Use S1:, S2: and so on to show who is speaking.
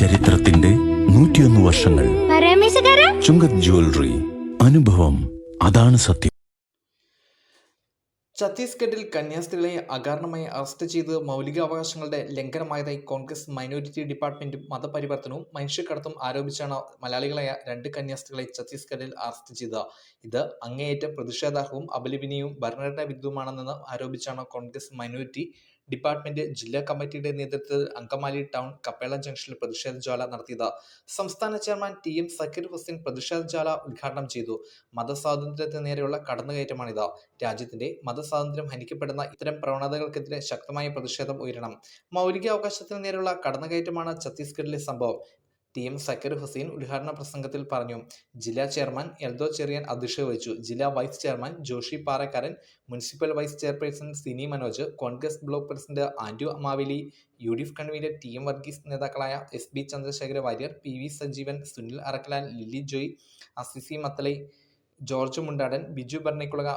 S1: ചരിത്രത്തിന്റെ നൂറ്റിയൊന്ന് വർഷങ്ങൾ. ചുങ്കത് ജ്വല്ലറി അനുഭവം അതാണ് സത്യം.
S2: ഛത്തീസ്ഗഡിൽ കന്യാസ്ത്രീകളെ അകാരണമായി അറസ്റ്റ് ചെയ്ത് മൗലികാവകാശങ്ങളുടെ ലംഘനമായതായി കോൺഗ്രസ് മൈനോറിറ്റി ഡിപ്പാർട്ട്മെന്റും മതപരിവർത്തനവും മനുഷ്യക്കടത്തും ആരോപിച്ചാണ് മലയാളികളായ രണ്ട് കന്യാസ്ത്രീകളെ ഛത്തീസ്ഗഡിൽ അറസ്റ്റ് ചെയ്തത്. ഇത് അങ്ങേയറ്റം പ്രതിഷേധാർഹവും അപലപനീയവും ഭരണഘടനാ വിരുദ്ധവുമാണെന്ന് ആരോപിച്ചാണ് കോൺഗ്രസ് മൈനോരിറ്റി ഡിപ്പാർട്ട്മെന്റ് ജില്ലാ കമ്മിറ്റിയുടെ നേതൃത്വത്തിൽ അങ്കമാലി ടൗൺ കപ്പേള ജംഗ്ഷനിൽ പ്രതിഷേധ ജ്വാല നടത്തിയത്. സംസ്ഥാന chairman T M Zakir Hussain പ്രതിഷേധ ജ്വാല ഉദ്ഘാടനം ചെയ്തു. മതസ്വാതന്ത്ര്യത്തിന് നേരെയുള്ള കടന്നുകയറ്റമാണിത്. രാജ്യത്തിന്റെ മതസ്വാതന്ത്ര്യം ഹനിക്കപ്പെടുന്ന ഇത്തരം പ്രവണതകൾക്കെതിരെ ശക്തമായ പ്രതിഷേധം ഉയരണം. മൗലികാവകാശത്തിന് നേരെയുള്ള കടന്നുകയറ്റമാണ് ഛത്തീസ്ഗഡിലെ സംഭവം. ടി എം സക്കീർ ഹുസൈൻ ഉദ്ഘാടന പ്രസംഗത്തിൽ പറഞ്ഞു. ജില്ലാ ചെയർമാൻ എൽദോ ചെറിയൻ അധ്യക്ഷത വഹിച്ചു ജില്ലാ vice chairman Joshy Parakkaran municipal vice chairperson Sini Manoj Congress block president Antu Amavili U D F convener T M Varghese നേതാക്കളായ S B Chandrasekhara Warrier P V Sajeevan Sunil Arackalan Lilly Joy Assisi Mathalai George Mundadan Biju ഭരണിക്കുളക